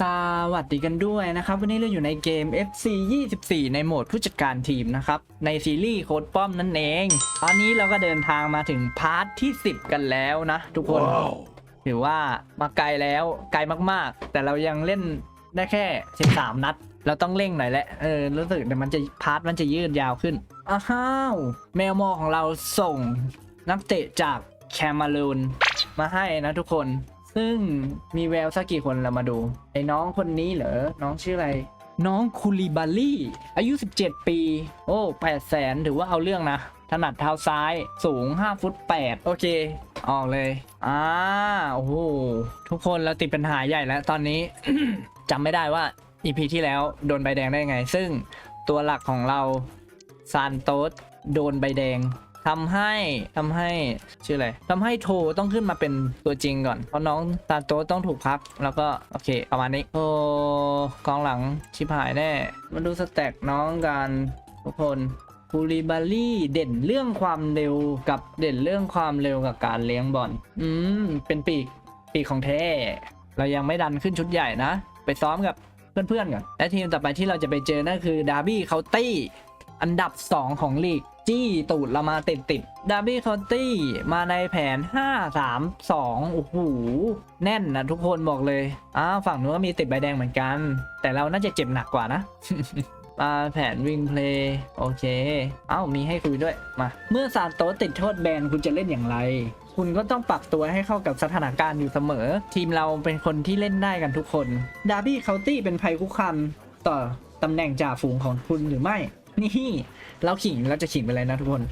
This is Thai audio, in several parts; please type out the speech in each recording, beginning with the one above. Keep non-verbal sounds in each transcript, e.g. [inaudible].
สวัสดีกันด้วยนะครับ วันนี้เราอยู่ในเกม FC 24 ในโหมดผู้จัดการทีมนะครับ ในซีรีส์โค้ดป้อมนั่นเอง ตอนนี้เราก็เดินทางมาถึงพาร์ทที่ 10 กันแล้วนะ ทุกคนถือว่ามาไกลแล้วไกลมากๆ แต่เรายังเล่นได้แค่ 13 นัด เราต้องเร่งหน่อยแหละเออรู้สึกเดี๋ยวมันจะพาร์ทมันจะยืดยาวขึ้นอ้าวแมวมอของเราส่งนักเตะจากแคมารูนมาให้นะทุกคน ซึ่งมีแววสักกี่คนเรามาดู ไอ้น้องคนนี้เหรอ น้องชื่ออะไร น้องคูลิบาลี่ อายุ 17 ปี โอ้8แสนถือว่าเอาเรื่องนะ ถนัดเท้าซ้ายสูง 5 ฟุต 8 โอเค ออกเลย อ่า โอ้โห ทุกคนเราติดปัญหาใหญ่แล้วตอนนี้ จำไม่ได้ว่า EP ที่แล้วโดนใบแดงได้ไง ซึ่งตัวหลักของเราซานโตสโดนใบแดง ทำให้ทำให้ชื่ออะไรทำให้โทต้องขึ้นมาเป็นตัวจริงก่อนเพราะน้องซาโตต้องถูกพักแล้วก็โอเคประมาณนี้โอ้กองหลังชิบหายแน่มาดูสแต็กน้องกันทุกคนคูลิบาลี่เด่นเรื่องความเร็วกับเด่นเรื่องความเร็วกับการเลี้ยงบอลอืมเป็นปีกปีกของแท้เรายังไม่ดันขึ้นชุดใหญ่นะ ไปซ้อมกับเพื่อนๆก่อนและทีมต่อไปที่เราจะไปเจอนั่นคือดาร์บี้เคาตี้อันดับ 2 ของลีก จี้ตูดเรามาติดติดดาร์บี้เคาตี้มาในแผน 5 3 2 โอ้โห แน่นนะทุกคนบอกเลย อ้าวฝั่งนู้นก็มีติดใบแดงเหมือนกัน แต่เราน่าจะเจ็บหนักกว่านะมาแผนวิ่งเพลย์โอเค เอ้ามีให้คุยด้วยมา เมื่อซานโตติดโทษแบนคุณจะเล่นอย่างไร คุณก็ต้องปรับตัวให้เข้ากับสถานการณ์อยู่เสมอ ทีมเราเป็นคนที่เล่นได้กันทุกคน ดาร์บี้เคาตี้เป็นภัยคุกคามต่อตำแหน่งจ่าฝูงของคุณหรือไม่ นี่เราขิงเราจะขิงไปเลยนะทุกคน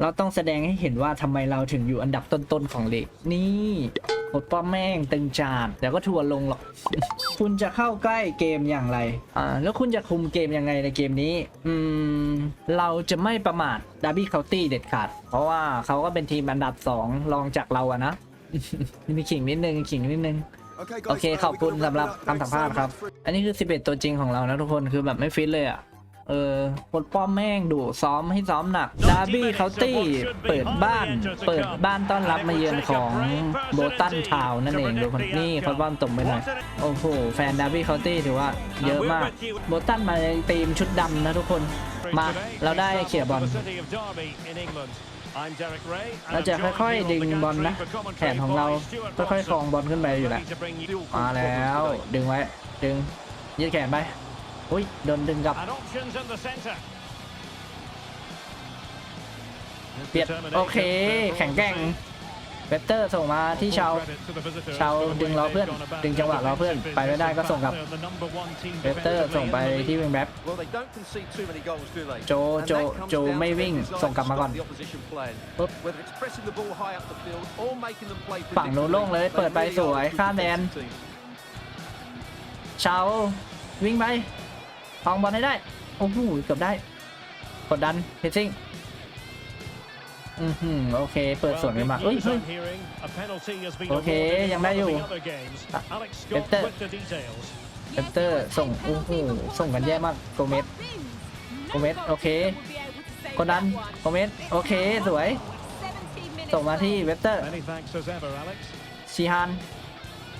เราต้องแสดงให้เห็นว่าทำไมเราถึงอยู่อันดับต้นๆของเลกนี่โคตรป้อมแม่งตึงจานเดี๋ยวก็ทัวร์ลงหรอก คุณจะเข้าใกล้เกมอย่างไร อ่า แล้วคุณจะคุมเกมยังไงในเกมนี้ อืม เราจะไม่ประมาทดาร์บี้เคาตี้เด็ดขาด เพราะว่าเขาก็เป็นทีมอันดับ 2 รองจากเราอะนะ มีขิงนิดนึงขิงนิดนึง โอเค ขอบคุณสำหรับคำสัมภาษณ์ครับ อันนี้คือ 11 ตัวจริงของเรานะทุกคน คือแบบไม่ฟิตเลยอะ เออปลดป้อมแม่งดุซ้อมให้ซ้อมหนัก ดาร์บี้เคาตี้ เปิดบ้าน เปิดบ้านต้อนรับมาเยือนของโบตันทาวน์นั่นเองทุกคนนี่เขาบ้านตบไปหน่อย โอ้โห แฟนดาร์บี้เคาตี้ถือว่าเยอะมาก โบตันมาในทีมชุดดำนะทุกคน มา เราได้เขี่ยบอลเราจะค่อยๆ ดึงบอลนะแผนของเราค่อยๆคลองบอลขึ้นไปอยู่แหละมาแล้ว ดึงไว้ ดึงยืดแขนไป อุ้ยโดนดึงกลับเปลี่ยนโอเค แข็งแกร่งเวสเตอร์ส่งมาที่ชาวชาวดึงล้อเพื่อน ดึงจังหวะล้อเพื่อน ไปไม่ได้ก็ส่งกลับเวสเตอร์ส่งไปที่วิงแบ็คโจโจโจไม่วิ่งส่งกลับมาก่อนปุ๊บฝั่งโน้นโล่งเลย เปิดไปสวยข้ามแดนชาววิ่งไป คลองบอลให้ได้ โอ้โหเกือบได้ กดดันเพซซิ่งอือหือโอเค เปิดสวนกันมาเอ้ยเฮ้ยโอเค ยังได้อยู่เอฟเตอร์เอฟเตอร์ส่งโอ้โหส่งกันแย่มากโกเมสโกเมสโอเคกดดันโกเมสโอเค สวย ส่งมาที่เวสเตอร์ชีฮาน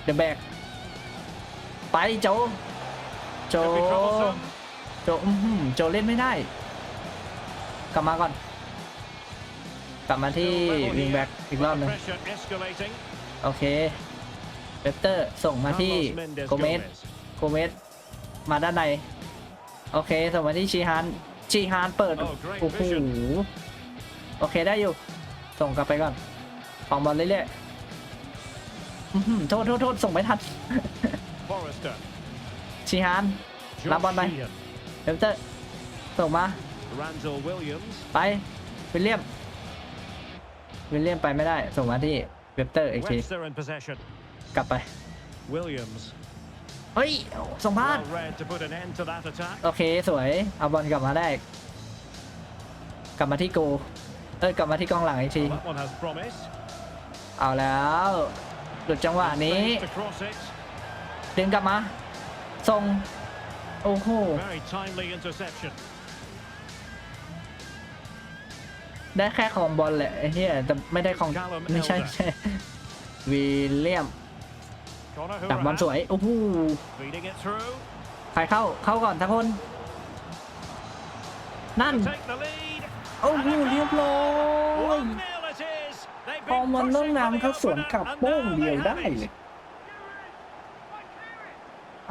เดอะแบกไปโจ โจ โจอื้อหือโจเล่นไม่ได้ กลับมาก่อน กลับมาที่วิงแบ็กอีกรอบหนึงโอเคเวสเตอร์ส่งมาที่โกเมสโกเมสมาด้านใน โอเค ส่งมาที่ชีฮานชีฮานเปิดโอ้โหโอเคได้อยู่ ส่งกลับไปก่อนของบอลเรื่อยๆอื้อหือโทษโทษโทษส่งไม่ทันชีฮานรับบอลไป เวสเตอร์ส่งมา ไปวิลเลียมวิลเลียมไปไม่ได้ ส่งมาที่เวบเตอร์อีกที Webster in possession. กลับไป Williams. เฮ้ยส่งพลาด Well read to put an end to that attack. โอเคสวย เอาบอลกลับมาได้ กลับมาที่โกเอ้ยกลับมาที่กองหลังอีกที Well, that one has promise. เอาแล้ว หลุดจังหวะนี้ Space to cross it. ดึงกลับมาส่ง โอ้โห Very timely interception. ได้แค่ของบอลแหละไอ้เหี้ยแต่ไม่ได้ของไม่ใช่ไม่ใช่วิลเลียม Connor จับบอลส Hourihane วยโอ้โห feeding it through. ใครเข้าเข้าก่อนทักคน นั่น Take the lead. โอ้โหเรียบร้อย1-0 it is. They've พอ been มันต้อง pushing for นำ the เขาสวน opener, กลับ and โป้ง now เดียว they ได้ have เล it. ย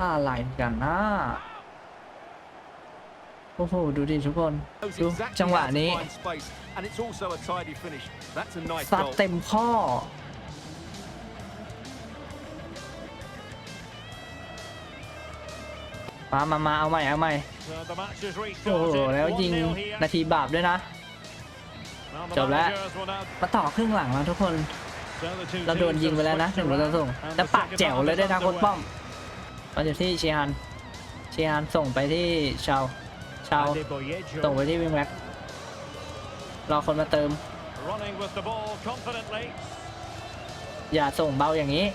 อะไรกันนะ โอ้โห ดูดิทุกคน knows ดู exactly จังหวะ how to นี้ find space, and it's also a tidy finish. That's a nice ซัด goal. เต็มข้อ มา มา มา เอาใหม่ เอาใหม่ So the match is โอ้โห restarted. แล้วยิง1-0 here. นาทีบาปด้วยนะ Well, the จบแล้ว managers will now มาต่อครึ่งหลังแล้วทุกคน So the two เราโดน teams ยิง have ไปแล้วนะ switched หนึ่งประตู around, ส่ง and แต่ the ปาก second แจ๋ว half เลย is ด้วยนะโคน underway. ป้อมมาอยู่ที่ชีฮันชีฮันส่งไปที่ชาว ชาว Adebayo ส่งไปที่วิงแบ็กรอคนมาเติม running with the ball confidently. อย่าส่งเบาอย่างนี้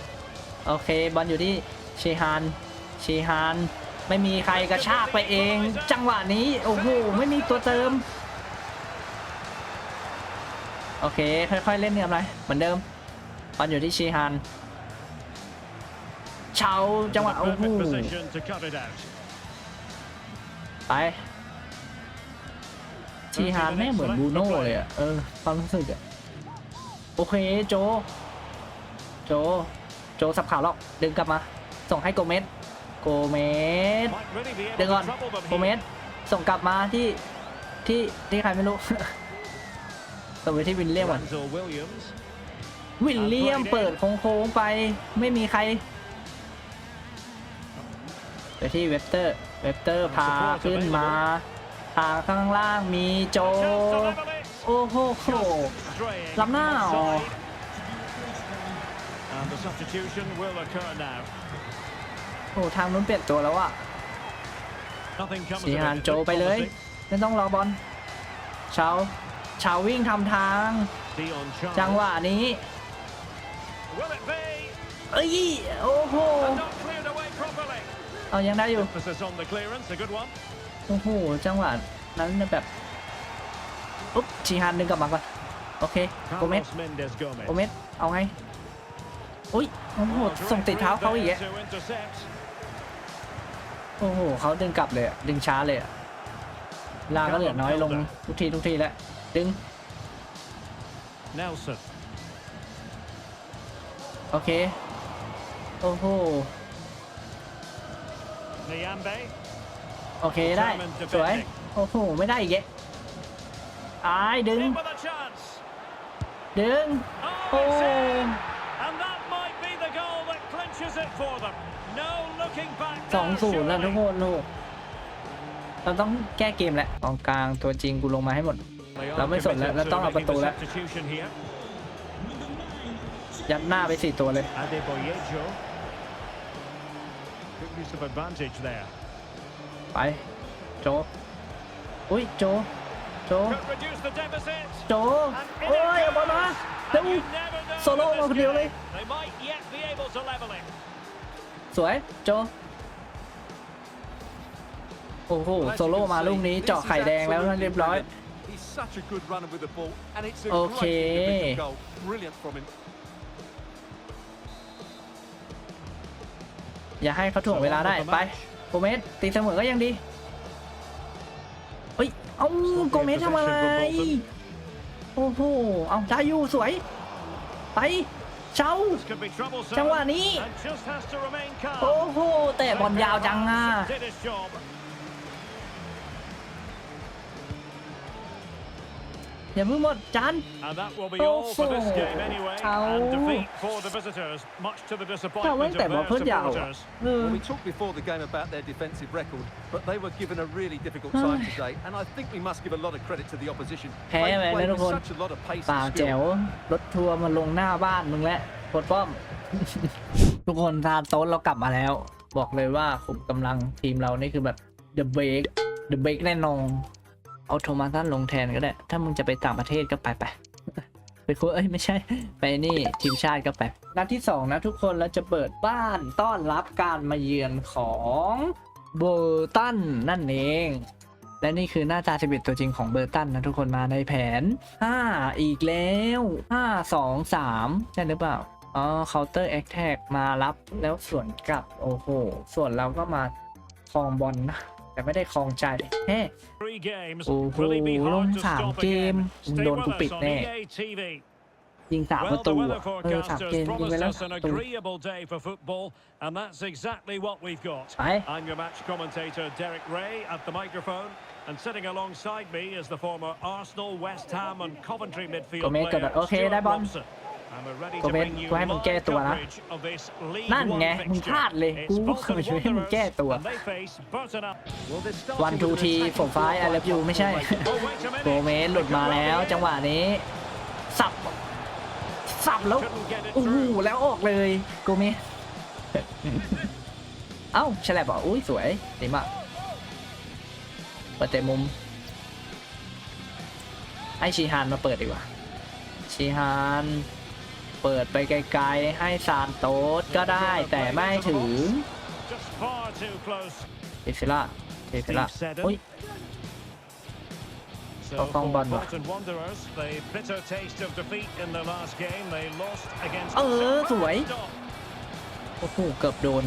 โอเคบอลอยู่ที่ชีฮานชีฮานไม่มีใครกระชากไปเอง จังหวะนี้ โอ้โห ไม่มีตัวเติม โอเค ค่อยๆ เล่นกันไปเหมือนเดิมบอลอยู่ที่ชีฮานเชาจังหวะ The โอ้โห perfect position to cut it out. ไป ชีฮานแม่เหมือนบูโน่เลยอะเออ ความรู้สึกอะโอเคโจ โจ โจสับขาหรอกดึงกลับมา ส่งให้โกเมสโกเมสเดี๋ยวก่อนโกเมสส่งกลับมาที่ที่ที่ใครไม่รู้ ส่งไปที่วินเลียมก่อนวินเลียมเปิดโค้งๆไปไม่มีใครไปที่เวบเตอร์ เวบเตอร์พาขึ้นมา พาข้างล่างมีโจ A chance to level it. โอ้โห Straying ล้ำหน้าอ๋อ onside. And the substitution will occur now. โอ้ทางนู้นเปลี่ยนตัวแล้วอะ Nothing comes สี of หาน it. It โจ looks ไปเลย promising. ไม่ต้องรอบอลเชาเชาวิ่งทำทาง Dion จังห Charles. วะนี้ Will it be? เอ้ยโอ้โห And not cleared away properly. เอายังได้อยู่ Emphasis on the clearance. A good one. โอ้โห จังหวะนั้นเนี่ยแบบปุ๊บชีฮานดึงกลับมาก่อนโอเคโกเมส Carlos Mendes โก Gomez. เมสเอาไงอุ้ยโอ้โห Well, ส่งติดเท้าเขาอีก direct อะ to intercept. โอ้โหเขาดึงกลับเลยอะดึงช้าเลยอะเวลาก็เหลือน้อยลงทุกทีทุกทีแล้วดึง Nelson. โอเคโอ้โห Niambe. โอเคได้ สวย โอ้โห ไม่ได้อีกแกอายดึง In with a chance. ดึง Oh, โอ้ it's in. And that might be the goal that clinches it for them. No looking back สอง now, ศูนย์แล้วทุก surely. คนลูกเราต้องแก้เกมแหละกองกลางตัวจริงกูลงมาให้หมด They are เราไม่สนแล้ว committed เรา to ต้องเอาประ making ตู the แล้ว substitution here. ยัดหน้าไปสี่ตัวเลย ไป โจ อุ้ย โจ โจ Could reduce the deficit. โจ And in โอ้ย it เอาบอลมา goes. เร็ว And you never know Solo with มา this คนเดียวเลย game. They might yet be able to level it. สวย โจ โอ้โห Well, as โซ you โล่ can มา see, ลูกนี้ this เจาะ is ไข่แดงแล้ว absolutely เรียบร้อย brilliant. He's such a good runner with the ball, and it's a Okay. great individual goal. Brilliant from him. อย่าให้เขาถ่วงเวลาได้ ไป โกเมสตีเสมอก็ยังดีเฮ้ย เอ้าโกเมสทำอะไร โอ้โห เอาได้อยู่สวย ไป เช้า This could be troublesome. จังหวะนี้ And just has to remain calm. โอ้โห แต่บอลยาวจังอะ อย่าเพิ่งหมดจาน And that will be Oh, all for this oh. game anyway. Ow. And defeat for the visitors, much to the เราไม่ disappointment แต่ of บอล their เพื่อนยาวอะ supporters. เออ Well, we talked before the game about their defensive record, but they were given a really difficult time Ay. today, and I think we must give a lot of credit to the opposition. Thế They mà played nó with còn such a lot of pace ป่า and แจ๋ว skill. รถทัวร์มาลงหน้าบ้านมึงแล้วโคตรป้อม ทุกคนทานโต๊ะเรากลับมาแล้ว บอกเลยว่าขุมกำลังทีมเรานี่คือแบบ The Break The Break แน่นอน เอาโทมัสันลงแทนก็ได้ ถ้ามึงจะไปต่างประเทศก็ไปไปไปคุยเอ้ยไม่ใช่ ไปนี่ทีมชาติก็ไป นัดที่ 2 นะทุกคนเราจะเปิดบ้านต้อนรับการมาเยือนของเบอร์ตันนั่นเอง และนี่คือหน้าตา11ตัวจริงของเบอร์ตันนะทุกคนมาในแผน 5 อีกแล้ว 5 2 3ใช่หรือเปล่าอ๋อ counter attack มารับแล้วส่วนกลับ โอ้โห ส่วนเราก็มาครองบอลนะ แต่ไม่ได้ครองใจเฮ้ Three games. Oh, Will he be oh, hard to long stop time again? game. Stay Don't with tụ us bịt on nè. EA TV. ยิงสามประ Well, ตู the อะ weather เออสาม forecasters เกมยิงไป promised แล้ว us สาม an ประตู agreeable day for football, and that's exactly what we've got. ไป I'm your match commentator Derek Ray at the microphone, and sitting alongside me is the former Arsenal, West Ham, and Coventry midfield Gomez player gật- ok, Stuart đá bóng. Robson. And we're ready to Gomez, bring you tôi thấy mình kê live tùa đó. coverage of this League นั่น One ไง มึงพ fixture. ลาดเลย It's กู Bolton ไม่ช่วยให้มึง Wanderers, แก้ตัว and they face Burton Up. Well, they're starting วันทู with an ที attacking โฟไฟไอ football เลฟยู by ไม่ใช่ Bolton. Oh, wait a minute. โกเมสหลุดมาแล้วจังหวะนี้ สับ สับแล้ว Couldn't get it โอ้โห through. แล้วออกเลย โกเมส เอ้าฉลับเหรออุ้ยสวยดีมากเปิดเตะมุม ให้ชีฮานมาเปิดดีกว่าชีฮาน เปิดไปไกลๆให้ซานโตสก็ได้แต่ไม่ถึง Just far too close. เทฟิล่าเทฟิล่าอุ้ย So Không, không for bần mà. Bolton Wanderers, the bitter taste of defeat in their last game. They lost against เออ สวย Stop. โอ้โห เกือบโดน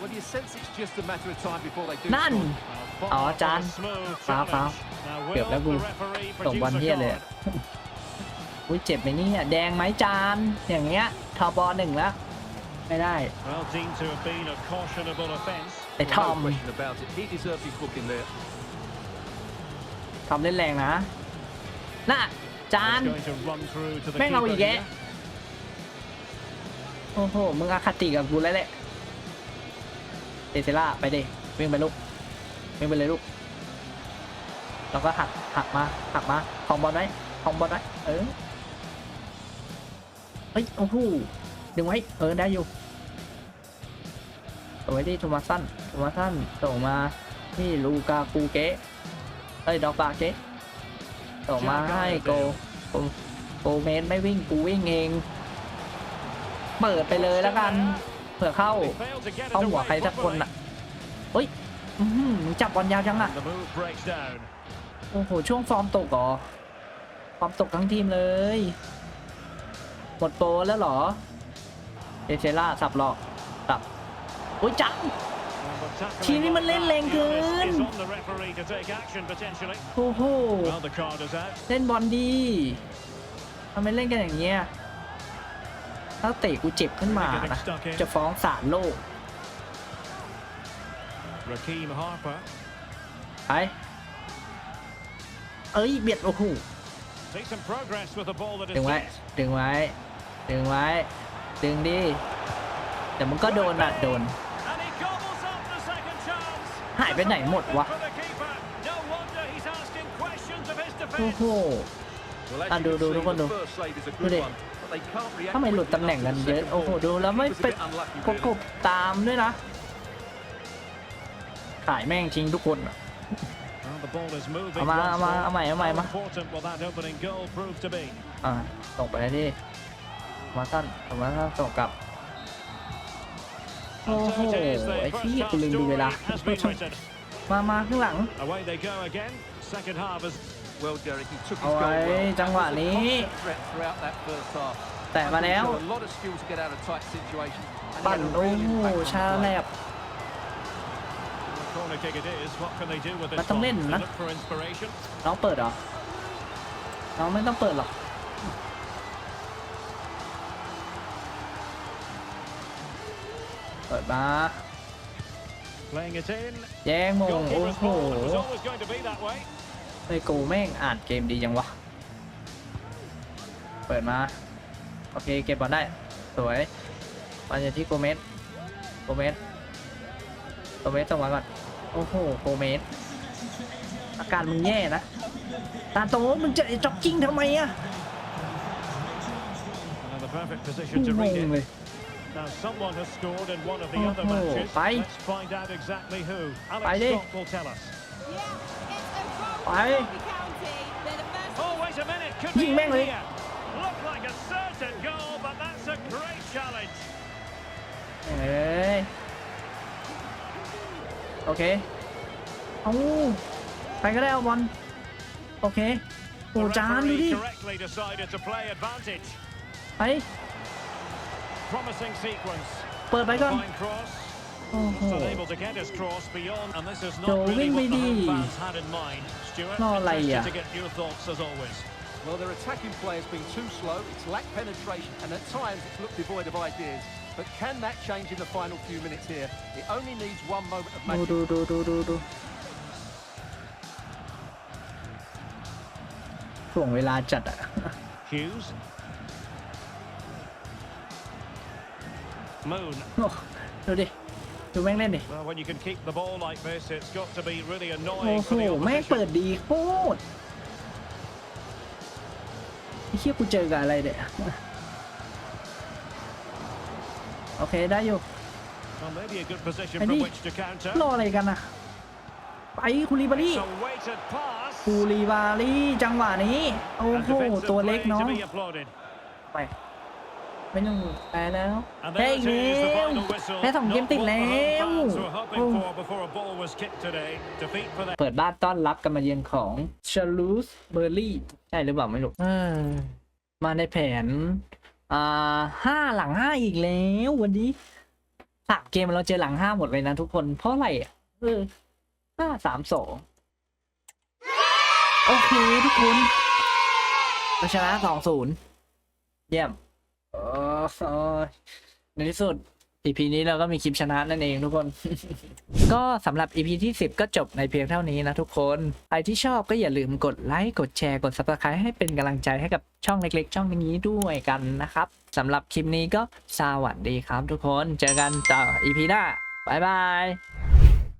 Well, you sense it's just a matter of time before they do นั่น score. Now, Ờ, follow Chan. up with a smooth Phá, phá. challenge. Now, Kịp will đã the vui. referee ส่ง produce บอล a เฮียเลย card? อะอุ้ยเจ็บไหมเนี่ยแดงไหมจานอย่างเงี้ยทอบอหนึ่งแล้ว ไม่ได้ Well, deemed to have been a cautionable offence. ไอ้ทอ No ม question about it. He deserves his booking there. ทอมเล่นแรงนะน่ะจาน It's going to run through to the แม่งเอา keeper อีกแก here. โอ้โห มึงอคติกับกูแล้วแหละเดซิล่าไปดิวิ่งไปลูกวิ่งไปเลยลูกแล้วก็หักหักมาหักมาของบอลไว้ของบอลไว้เออ เฮ้ยโอ้โหดึงไว้ เออ ได้อยู่ส่งไว้ที่โทมัสสันโทมัสสันส่งมาที่ลูกากูเกะเอ้ยดอกบาเกะส่งมาให้โกโกโกเมนไม่วิ่งกูวิ่งเอง เปิดไปเลยแล้วกันเผื่อเข้า They failed to get it เข้าหัว away ใครสักคน properly. อะเฮ้ยอื้อหือมึงจับบอลยาวจังอะ And the move breaks down. โอ้โหช่วงฟอร์มตกเหรอฟอร์มตกทั้งทีมเลย หมดโปรแล้วเหรอเอเซล่าสับหลอกสับอุ้ยจัง Well, but tackling ทีมนี้มัน like เล่นแรง that เกิน is on the referee to take action potentially. โอ้โห Well, the card is out. เล่นบอลดีทำไมเล่นกันอย่างเงี้ยถ้าเตะกูเจ็บขึ้นมา Getting นะ stuck in. จะฟ้องศาลโลก Raheem Harper ไปเอ้ยเบียดโอ้โห see some progress with the ball that ดึ is งไว้ hit. ดึงไว้ ดึงไว้ ดึงดิเดี๋ยวมึงก็โดนอะ โดน And he gobbles up the second chance. หายไปไหนหมดวะ For the keeper. No wonder he's asking questions of his โอ้ defence. โห Well, as À, you đu- can đu- see, đu con the đu. first save is a Đu good đi. one, but they can't react ทำไมหลุด quickly ตำแหน่ง enough กัน to เย the อะ second โอ้โห ball. ดูแล้วไม่ He was a ไป bit unlucky, ประกบ really. ตามด้วยนะ ขายแม่งทิ้งทุกคนอะ Well, the ball is moving. เอามา once เอามา more. เอาใหม่เอาใหม่ How มา important will that opening goal prove to be? อ่าส่งไปที่ มาสั้นมาสั้นส่งกลับ โอ้โห And so it is, the ไอ้ first ที่ half กูลืมดูเวลา story has been written. มามาข้างหลัง Away they go again. Second half is Well, Derek, he took his เอา goal ไว้ well. จังหวะ Was a นี้ constant threat throughout that first half. แต่มาแล้ว Showed a lot of skill to get out of tight situations. and he ปั่น had a โอ้ real โห impact on the ชา play. แลบ the corner kick it is. What can they do with this มันต้อง one? เล่น They นะ look for inspiration. น้องเปิดเหรอ น้องไม่ต้องเปิดหรอก ปิดมา Playing it in. แย่งมงโอ้ Goalkeeper's โห ball. It was always going to be that way. ไอ้กูแม่งอ่านเกมดีจังวะ เปิดมา โอเคเก็บบอลได้ สวยมาจากที่โกเมสโกเมสโกเมสส่งมาก่อน โอ้โหโกเมสอาการมึงแย่นะ ตาโตมึงจะจ็อกกิ้งทำไมอะ Another perfect กู position to ง read ง it. เลย Now someone has scored in one of the Oh, other oh, matches. bye. Let's find out exactly who. Bye Alex đi. Scott will tell us. Bye. Oh, wait a minute. Could Nhìn be mang đi. India. Look like a certain goal, but that's a great challenge. เอ้ยโอเคเอาใครก็ได้เอาบอลโอเคโอ้ The จานดูดิ referee correctly decided to play advantage. ไป Promising sequence. เปิดไปก่อน Fine cross. โอ้โห Just unable to get his cross beyond, and this is not Joe really what the Wingby. home fans had in mind. Stuart, No, like, interested yeah. to get your thoughts as always. Well, their attacking play has been too slow, it's lacked penetration, and at times it's looked devoid of ideas. But can that change in the final few minutes here? It only needs one moment of ดู magic. ดูดูดูดูดูถ่วงเวลาจัดอะ [laughs] [laughs] Hughes. Moon. โอ้ดูดิ ดูแม่งเล่นดิ Well, when you can keep the ball like this, it's got to be really โอ้ annoying โห for the แม่งเปิ opposition. ดดีโคตรไอ้เหี้ยกูเจอกับอะไรเนี่ยโอเคได้อยู่ Well, maybe a good position Eddie. from which to counter. รออะไรกันอะไปคูริบารี It's a weighted pass. คูริบารีจังหวะนี้ โอ้ And โห defensive ตัวเล็ก play เนาะ to be applauded. ไป ไม่ต้องไปแล้ว And แพ้ there อี it ก is, แล้ the ว final whistle. แพ้สองเกม Not ติด what the แล้ home ว fans were โอ้ hoping for before a ball was kicked today. Defeat for them. เปิดบ้านต้อนรับกันมาเยือนของชาลูสเบอร์รี่ใช่หรือเปล่าไม่รู้เออมาในแผน อ่าห้าหลังห้าอีกแล้ววันนี้สามเกมเราเจอหลังห้าหมดเลยนะทุกคนเพราะอะไรอะเออห้าสามสองโอเคทุกคนเราชนะสองศูนย์เยี่ยม เออเออในที่สุด EP นี้เราก็มีคลิปชนะนั่นเองทุกคน ก็สำหรับ EP ที่ 10 ก็จบในเพียงเท่านี้นะทุกคน ใครที่ชอบก็อย่าลืมกดไลค์กดแชร์กด Subscribe ให้เป็นกำลังใจให้กับช่องเล็กๆ ช่องนี้ด้วยกันนะครับสำหรับคลิปนี้ก็สวัสดีครับทุกคน เจอกันต่อ EP หน้าบ๊ายบาย